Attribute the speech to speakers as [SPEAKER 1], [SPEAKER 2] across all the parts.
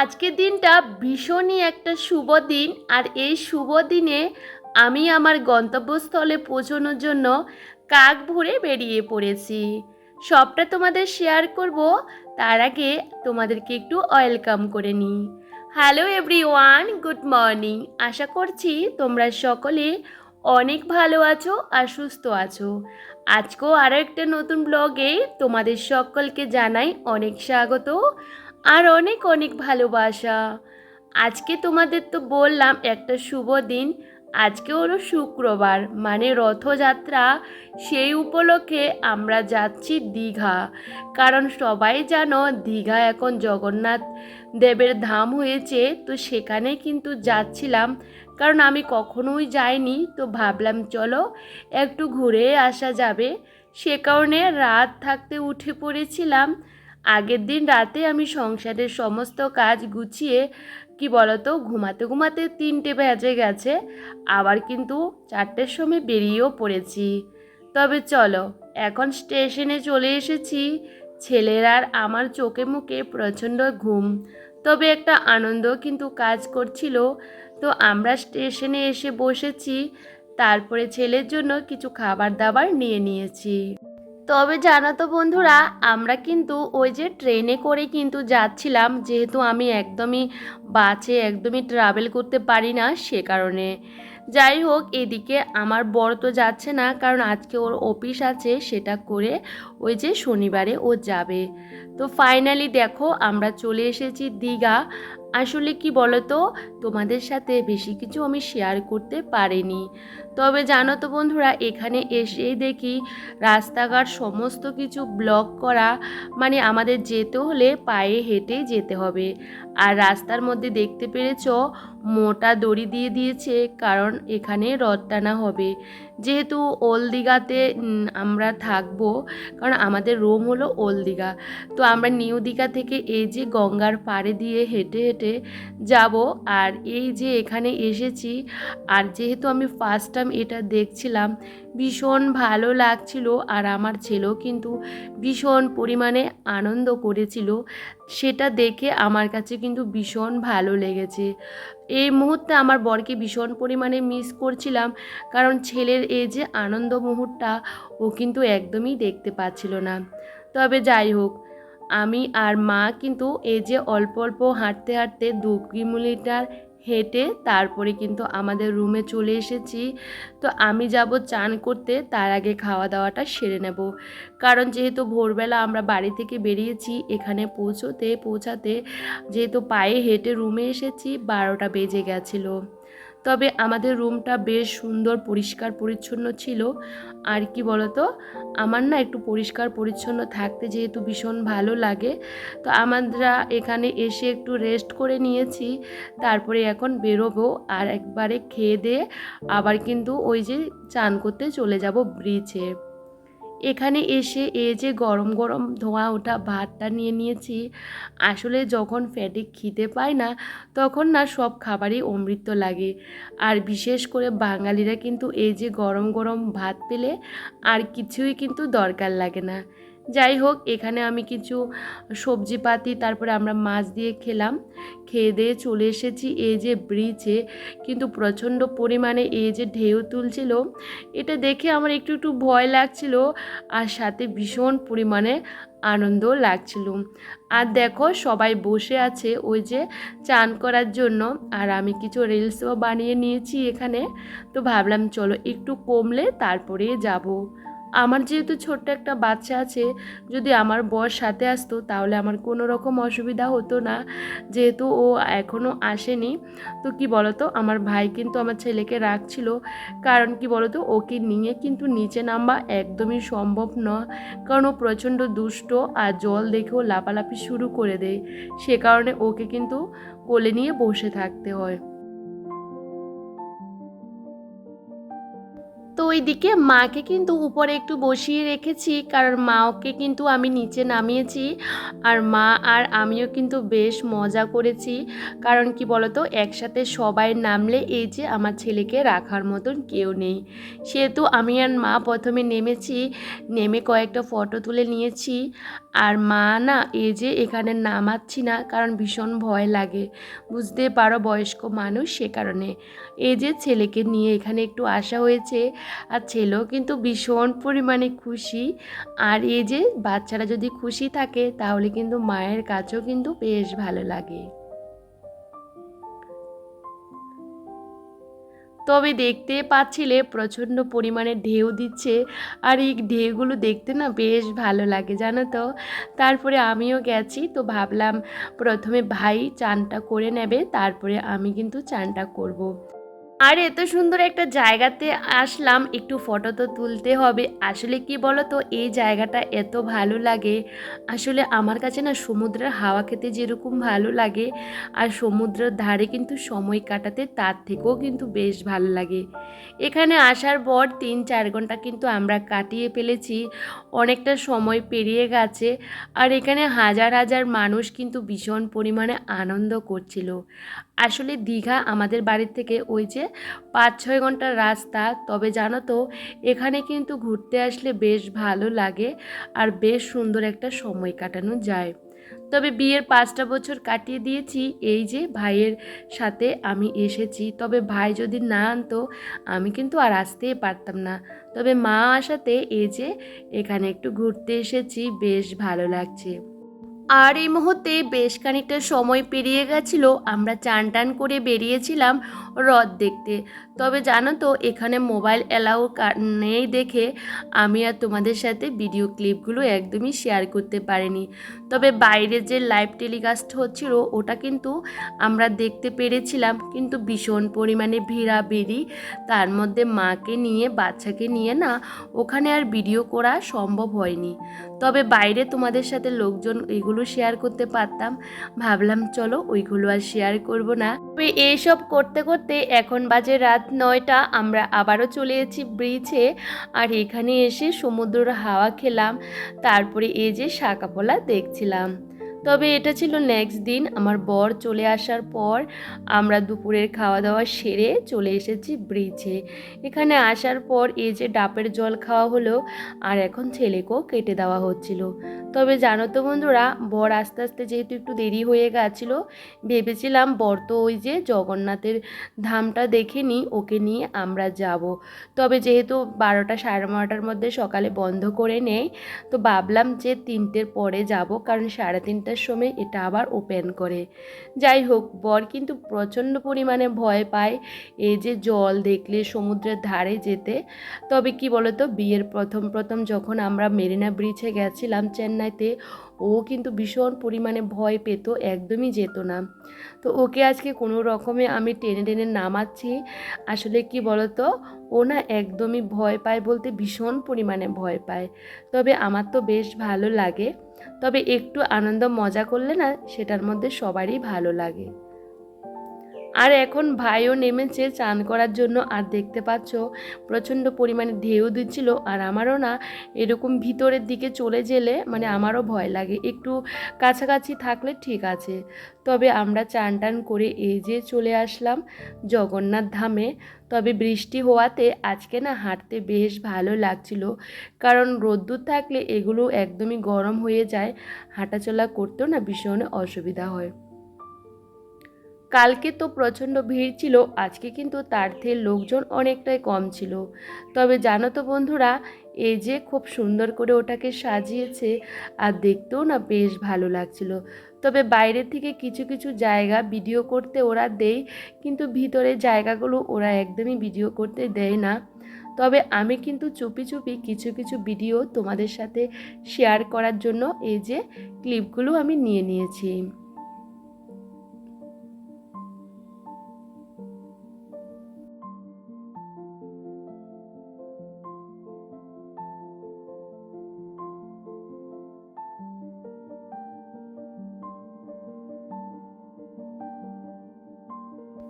[SPEAKER 1] আজকের দিনটা ভীষণই একটা শুভ দিন। আর এই শুভ দিনে আমি আমার গন্তব্যস্থলে পৌঁছানোর জন্য কাক ভরে বেরিয়ে পড়েছি। সবটা তোমাদের শেয়ার করব, তার আগে তোমাদেরকে একটু ওয়েলকাম করে নিই। Hello everyone good morning আশা করছি তোমরা সকলে অনেক ভালো আছো আর সুস্থ আছো। আজকেও আরও একটা নতুন ব্লগে তোমাদের সকলকে জানাই অনেক স্বাগত। আর অনেক অনেক ভালোবাসা। আজকে তোমাদের তো বললাম একটা শুভ দিন। আজকে হলো শুক্রবার মানে রথযাত্রা, সেই উপলক্ষে আমরা যাচ্ছি দীঘা। কারণ সবাই জানো দীঘা এখন জগন্নাথ দেবের ধাম হয়েছে, তো সেখানে কিন্তু যাচ্ছিলাম। কারণ আমি কখনোই যাইনি, তো ভাবলাম চলো একটু ঘুরে আসা যাবে। সে কারণে রাত থাকতে উঠে পড়েছিলাম। আগের দিন রাতে আমি সংসারের সমস্ত কাজ গুছিয়ে, কি বলতো, ঘুমাতে ঘুমাতে তিনটে বেজে গেছে, আবার কিন্তু চারটের সময় বেরিয়েও পড়েছি। তবে চলো, এখন স্টেশনে চলে এসেছি, ছেলের আর আমার চোখে মুখে প্রচণ্ড ঘুম। তবে একটা আনন্দ কিন্তু কাজ করছিল। তো আমরা স্টেশনে এসে বসেছি, তারপরে ছেলের জন্য কিছু খাবার দাবার নিয়ে নিয়েছি। তবে জানো তো বন্ধুরা, আমরা কিন্তু ওই যে ট্রেনে করে কিন্তু যাচ্ছিলাম, যেহেতু আমি একদমই বাসে একদমই ট্রাভেল করতে পারি না সে কারণে। যাই হোক, এদিকে আমার বর তো যাচ্ছে না, কারণ আজকে ওর অফিস আছে, সেটা করে ওই যে শনিবারে ও যাবে। তো ফাইনালি দেখো, আমরা চলে এসেছি দীঘা। আসলে কি বলতো, তোমাদের সাথে বেশি কিছু আমি শেয়ার করতে পারিনি। তবে জানো তো বন্ধুরা, এখানে এসেই দেখি রাস্তাঘাট সমস্ত কিছু ব্লক করা মানে আমাদের যেতে হলে পায়ে হেঁটেই যেতে হবে। আর রাস্তার মধ্যে দেখতে পেরেছ, মোটা দড়ি দিয়ে দিয়েছে, কারণ এখানে রথ টানা হবে। যেহেতু ওল দীঘাতে আমরা থাকব, কারণ আমাদের রোম হলো ওল দীঘা। তো আমরা নিউ দীঘা থেকে এই যে গঙ্গার পাড়ে দিয়ে হেঁটে হেঁটে যাব। আর এই যে এখানে এসেছি, আর যেহেতু আমি ফার্স্ট এটা দেখছিলাম। ভীষণ ভালো লাগছিল আর আমার ছেলেও কিন্তু ভীষণ পরিমাণে আনন্দ করেছিল। সেটা দেখে আমার কাছে কিন্তু ভীষণ ভালো লেগেছে। এই মুহূর্তে আমার বরকে ভীষণ পরিমাণে মিস করছিলাম কারণ ছেলের এই যে আনন্দ মুহূর্তটা ও কিন্তু একদমই দেখতে পাচ্ছিল না। তবে যাই হোক, আমি আর মা কিন্তু এই যে অল্প অল্প হাঁটতে হাঁটতে দু কিলোমিটার হেঁটে তারপরে কিন্তু আমাদের রুমে চলে এসেছি। তো আমি যাব চান করতে, তার আগে খাওয়া দাওয়াটা সেরে নেব। কারণ যেহেতু ভোরবেলা আমরা বাড়ি থেকে বেরিয়েছি, এখানে পৌঁছোতে, পৌঁছাতে যেহেতু পায়ে হেঁটে রুমে এসেছি, বারোটা বেজে গেছিল। তবে আমাদের রুমটা বেশ সুন্দর, পরিষ্কার, পরিচ্ছন্ন ছিল। আর কি বলতো? আমার না একটু পরিষ্কার, পরিচ্ছন্ন থাকতে যেহেতু ভীষণ ভালো লাগে। তো আমরা এখানে এসে একটু রেস্ট করে নিয়েছি। তারপরে এখন বেরোবো আর একবারে খেয়ে দিয়ে আবার কিন্তু ওই যে চান করতে চলে যাব ব্রিজে এখানে এসে এ যে গরম গরম ধোঁয়া ওঠা ভাতটা নিয়ে নিয়েছি। আসলে যখন ফ্যাটে খিদে পায় না, তখন না সব খাবারই অমৃত লাগে। আর বিশেষ করে বাঙালিরা কিন্তু এই যে গরম গরম ভাত পেলে আর কিছুই কিন্তু দরকার লাগে না। যাই হোক, এখানে আমি কিছু সবজিপাতি, তারপরে আমরা মাছ দিয়ে খেলাম। খেয়ে দিয়ে চলে এসেছি এই যে ব্রিজে কিন্তু প্রচণ্ড পরিমাণে এই যে ঢেউ তুলছিল, এটা দেখে আমার একটু একটু ভয় লাগছিল আর সাথে ভীষণ পরিমাণে আনন্দ লাগছিল। আর দেখো, সবাই বসে আছে ওই যে চান করার জন্য। আর আমি কিছু রিলসও বানিয়ে নিয়েছি এখানে। তো ভাবলাম, চলো একটু কমলে তারপরে যাব। আমার যেহেতু ছোট্ট একটা বাচ্চা আছে, যদি আমার বর সাথে আসতো তাহলে আমার কোনো রকম অসুবিধা হতো না। যেহেতু ও এখনও আসেনি, তো কি বলতো, আমার ভাই কিন্তু আমার ছেলেকে রাখছিল। কারণ কি বলতো, ওকে নিয়ে কিন্তু নিচে নামবা একদমই সম্ভব নয় কারণ ও প্রচণ্ড দুষ্ট আর জল দেখেও লাপালাপি শুরু করে দেয়। সে কারণে ওকে কিন্তু কোলে নিয়ে বসে থাকতে হয়। তো ওইদিকে মাকে কিন্তু উপরে একটু বসিয়ে রেখেছি, কারণ মাকে কিন্তু আমি নিচে নামিয়েছি। আর মা আর আমিও কিন্তু বেশ মজা করেছি, কারণ কি বলতো, একসাথে সবাই নামলে এই যে আমার ছেলেকে রাখার মতন কেউ নেই। সেহেতু আমি আর মা প্রথমে নেমেছি, নেমে কয়েকটা ফটো তুলে নিয়েছি। আর মা না এই যে এখানে নামাচ্ছি না, কারণ ভীষণ ভয় লাগে। বুঝতে পারো বয়স্ক মানুষ সে কারণে। এই যে ছেলেকে নিয়ে এখানে একটু আসা হয়েছে আর ছেলেও কিন্তু ভীষণ পরিমাণে খুশি। আর এই যে বাচ্চারা যদি খুশি থাকে, তাহলে কিন্তু মায়ের কাছেও কিন্তু বেশ ভালো লাগে। তবে দেখতে পাচ্ছিলে প্রচণ্ড পরিমাণে ঢেউ দিচ্ছে, আর এই ঢেউগুলো দেখতে না বেশ ভালো লাগে, জানো তো? তারপরে আমিও গেছি, তো ভাবলাম প্রথমে ভাই চানটা করে নেবে, তারপরে আমি কিন্তু চানটা করব। আর এত সুন্দর একটা জায়গাতে আসলাম, একটু ফটো তো তুলতে হবে। আসলে কি বলো তো এই জায়গাটা এত ভালো লাগে। আসলে আমার কাছে না সমুদ্রের হাওয়া খেতে যেরকম ভালো লাগে, আর সমুদ্রের ধারে কিন্তু সময় কাটাতে তার থেকেও কিন্তু বেশ ভালো লাগে। এখানে আসার পর তিন চার ঘণ্টা কিন্তু আমরা কাটিয়ে ফেলেছি, অনেকটা সময় পেরিয়ে গেছে, আর এখানে হাজার হাজার মানুষ কিন্তু ভীষণ পরিমাণে আনন্দ করছিল। আসলে দীঘা আমাদের বাড়ির থেকে ওই যে পাঁচ, ছয় ঘণ্টার রাস্তা। তবে জানো তো, এখানে কিন্তু ঘুরতে আসলে বেশ ভালো লাগে আর বেশ সুন্দর একটা সময় কাটানো যায়। তবে বিয়ের পাঁচটা বছর কাটিয়ে দিয়েছি, এই যে ভাইয়ের সাথে আমি এসেছি। তবে ভাই যদি না আনতো, আমি কিন্তু আর আসতেই পারতাম না। তবে মা আসাতে এই যে এখানে একটু ঘুরতে এসেছি, বেশ ভালো লাগছে। আর এই মুহূর্তে বেশ খানিকটা সময় পেরিয়ে গেছিল, আমরা চান টান করে বেরিয়েছিলাম হ্রদ দেখতে। তবে জানো তো, এখানে মোবাইল অ্যালাউ নেই দেখে আমি আর তোমাদের সাথে ভিডিও ক্লিপগুলো একদমই শেয়ার করতে পারিনি। তবে বাইরে যে লাইভ টেলিকাস্ট হচ্ছিল, ওটা কিন্তু আমরা দেখতে পেরেছিলাম, কিন্তু ভীষণ পরিমাণে ভিড়া ভিড়াভিড়ি। তার মধ্যে মাকে নিয়ে, বাচ্চাকে নিয়ে না, ওখানে আর ভিডিও করা সম্ভব হয়নি। তবে বাইরে তোমাদের সাথে লোকজন এগুলো শেয়ার করতে পারতাম। ভাবলাম, চলো, ওইগুলো আর শেয়ার করব না। এইসব করতে করতে এখন বাজে রাত নয়টা। আমরা আবারও চলে এসেছি ব্রিজে। আর এখানে এসে সমুদ্রের হাওয়া খেলাম। তারপরে এই যে শাকাপোলা দেখছিলাম। তবে এটা ছিল নেক্সট দিন। আমার বর চলে আসার পর আমরা দুপুরের খাওয়া দাওয়া সেরে চলে এসেছি ব্রিজে এখানে আসার পর এই যে ডাবের জল খাওয়া হলো, আর এখন ছেলেকেও কেটে দেওয়া হচ্ছিল। তবে জানো তো বন্ধুরা, বর আস্তে আস্তে যেহেতু একটু দেরি হয়ে গেছিল, ভেবেছিলাম বর তো ওই যে জগন্নাথের ধামটা দেখে নিই ওকে নিয়ে আমরা যাব। তবে যেহেতু বারোটা সাড়ে বারোটার মধ্যে সকালে বন্ধ করে নেই তো ভাবলাম যে তিনটের পরে যাব, কারণ সাড়ে তিনটার সময় এটা আবার ওপেন করে। যাই হোক, বর কিন্তু প্রচণ্ড পরিমাণে ভয় পায় এই যে জল দেখলে সমুদ্রের ধারে যেতে। তবে কি বলতো, বিয়ের প্রথম প্রথম যখন আমরা মেরিনা ব্রিজে গেছিলাম চেন্নাইতে, ও কিন্তু ভীষণ পরিমাণে ভয় পেত, একদমই যেত না। তো ওকে আজকে কোনো রকমে আমি টেনে টেনে নামাচ্ছি। আসলে কি বলতো, ও না একদমই ভয় পায় বলতে ভীষণ পরিমাণে ভয় পায়। তবে আমার তো বেশ ভালো লাগে। তবে একটু আনন্দ মজা করলে না সেটার মধ্যে সবারই ভালো লাগে। আর এখন ভাইও নেমেছে চান করার জন্য। আর দেখতে পাচ্ছ, প্রচণ্ড পরিমাণে ঢেউ দিচ্ছিল। আর আমারও না এরকম ভিতরের দিকে চলে গেলে মানে আমারও ভয় লাগে। একটু কাছাকাছি থাকলে ঠিক আছে। তবে আমরা চান টান করে এই যে চলে আসলাম জগন্নাথ ধামে। তবে বৃষ্টি হওয়াতে আজকে না হাঁটতে বেশ ভালো লাগছিল। কারণ রোদ্দুর থাকলে এগুলো একদমই গরম হয়ে যায়। হাঁটাচলা করতেও না ভীষণ অসুবিধা হয়। কালকে তো প্রচণ্ড ভিড় ছিল, আজকে কিন্তু তার থেকে লোকজন অনেকটাই কম ছিল। তবে জানো তো বন্ধুরা, এই যে খুব সুন্দর করে ওটাকে সাজিয়েছে, আর দেখতেও না বেশ ভালো লাগছিল। তবে বাইরে থেকে কিছু কিছু জায়গা ভিডিও করতে ওরা দেয়, কিন্তু ভিতরে জায়গাগুলো ওরা একদমই ভিডিও করতে দেয় না। তবে আমি কিন্তু চুপি চুপি কিছু কিছু ভিডিও তোমাদের সাথে শেয়ার করার জন্য এই যে ক্লিপগুলো আমি নিয়ে নিয়েছি।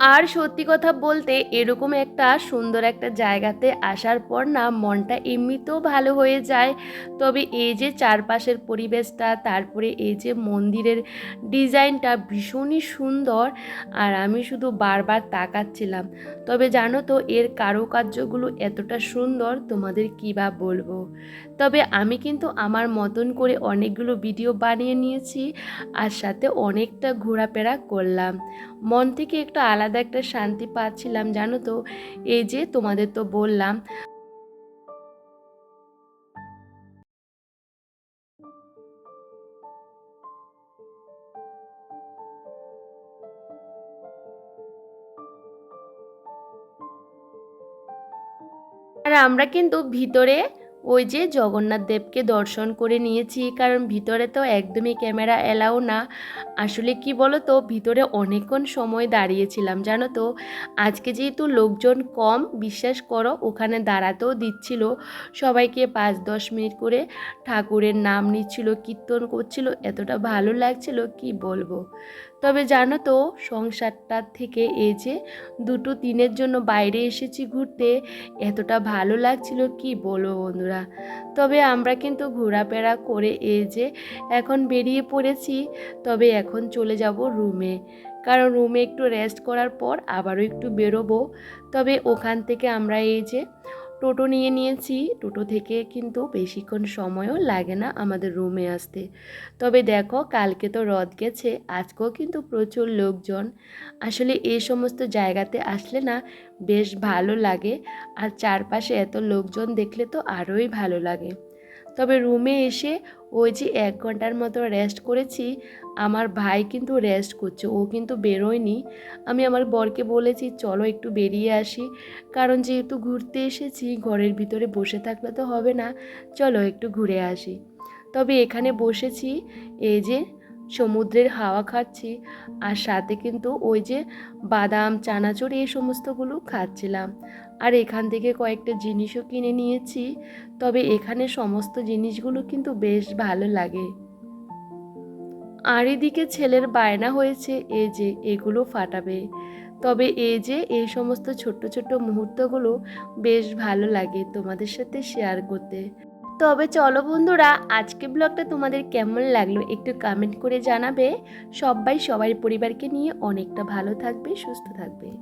[SPEAKER 1] আর সত্যি কথা বলতে এরকম একটা সুন্দর একটা জায়গাতে আসার পর না মনটা এমনিতেও ভালো হয়ে যায়। তবে এই যে চারপাশের পরিবেশটা, তারপরে এই যে মন্দিরের ডিজাইনটা ভীষণই সুন্দর আর আমি শুধু বারবার তাকাচ্ছিলাম। তবে জানো তো এর কারুকার্যগুলো এতটা সুন্দর, তোমাদের কী বা বলব? তবে আমি কিন্তু আমার মতন করে অনেকগুলো ভিডিও বানিয়ে নিয়েছি আর সাথে অনেকটা ঘোরাফেরা করলাম। মন থেকে একটু আলাদা একটা শান্তি পাচ্ছিলাম, জানো তো? এই যে তোমাদের তো বললাম। আর আমরা কিন্তু ভিতরে ওই যে জগন্নাথ দেবকে দর্শন করে নিয়েছি, কারণ ভিতরে তো একদমই ক্যামেরা এলাও না। আসলে কি বলো তো ভিতরে অনেকক্ষণ সময় দাঁড়িয়েছিলাম, জানো তো? আজকে যেহেতু লোকজন কম, বিশ্বাস করো, ওখানে দাঁড়াতেও দিচ্ছিল। সবাইকে পাঁচ দশ মিনিট করে ঠাকুরের নাম নিচ্ছিল, কীর্তন করছিল, এতটা ভালো লাগছিল, কি বলব? তবে জানো তো সংসারটার থেকে এই যে দুটো দিনের জন্য বাইরে এসেছি ঘুরতে, এতটা ভালো লাগছিল, কি বলব বন্ধুরা? তবে আমরা কিন্তু ঘোরাফেরা করে এই যে এখন বেরিয়ে পড়েছি। তবে এখন চলে যাব রুমে। কারণ রুমে একটু রেস্ট করার পর আবারও একটু বেরোবো। তবে ওখান থেকে আমরা এই যে টোটো নিয়ে নিয়েছি, টোটো থেকে কিন্তু বেশিক্ষণ সময়ও লাগে না আমাদের রুমে আসতে। তবে দেখো, কালকে তো রথ গেছে, আজকেও কিন্তু প্রচুর লোকজন। আসলে এই সমস্ত জায়গাতে আসলে না বেশ ভালো লাগে। আর চারপাশে এত লোকজন দেখলে তো আরোই ভালো লাগে। তবে রুমে এসে ওই যে এক ঘণ্টার মতো রেস্ট করেছি, আমার ভাই কিন্তু রেস্ট করছে, ও কিন্তু বেরোয়নি। আমি আমার বরকে বলেছি, চলো একটু বেরিয়ে আসি। কারণ যেহেতু ঘুরতে এসেছি, ঘরের ভিতরে বসে থাকলে তো হবে না। চলো একটু ঘুরে আসি। তবে এখানে বসেছি, এই যে সমুদ্রের হাওয়া খাচ্ছি, আর সাথে কিন্তু ওই যে বাদাম, চানাচুর, এই সমস্তগুলো খাচ্ছিলাম। আর এখান থেকে কয়েকটা জিনিসও কিনে নিয়েছি। তবে এখানে সমস্ত জিনিসগুলো কিন্তু বেশ ভালো লাগে। আর এদিকে ছেলের বায়না হয়েছে এই যে এগুলো ফাটাবে। তবে এই যে এই সমস্ত ছোট্ট ছোট্ট মুহূর্তগুলো বেশ ভালো লাগে তোমাদের সাথে শেয়ার করতে। তবে চলো বন্ধুরা, আজকে ব্লগটা তোমাদের কেমন লাগল একটু কমেন্ট করে জানাবে। সবাই সবার পরিবারকে নিয়ে অনেকটা ভালো থাকবে, সুস্থ থাকবে।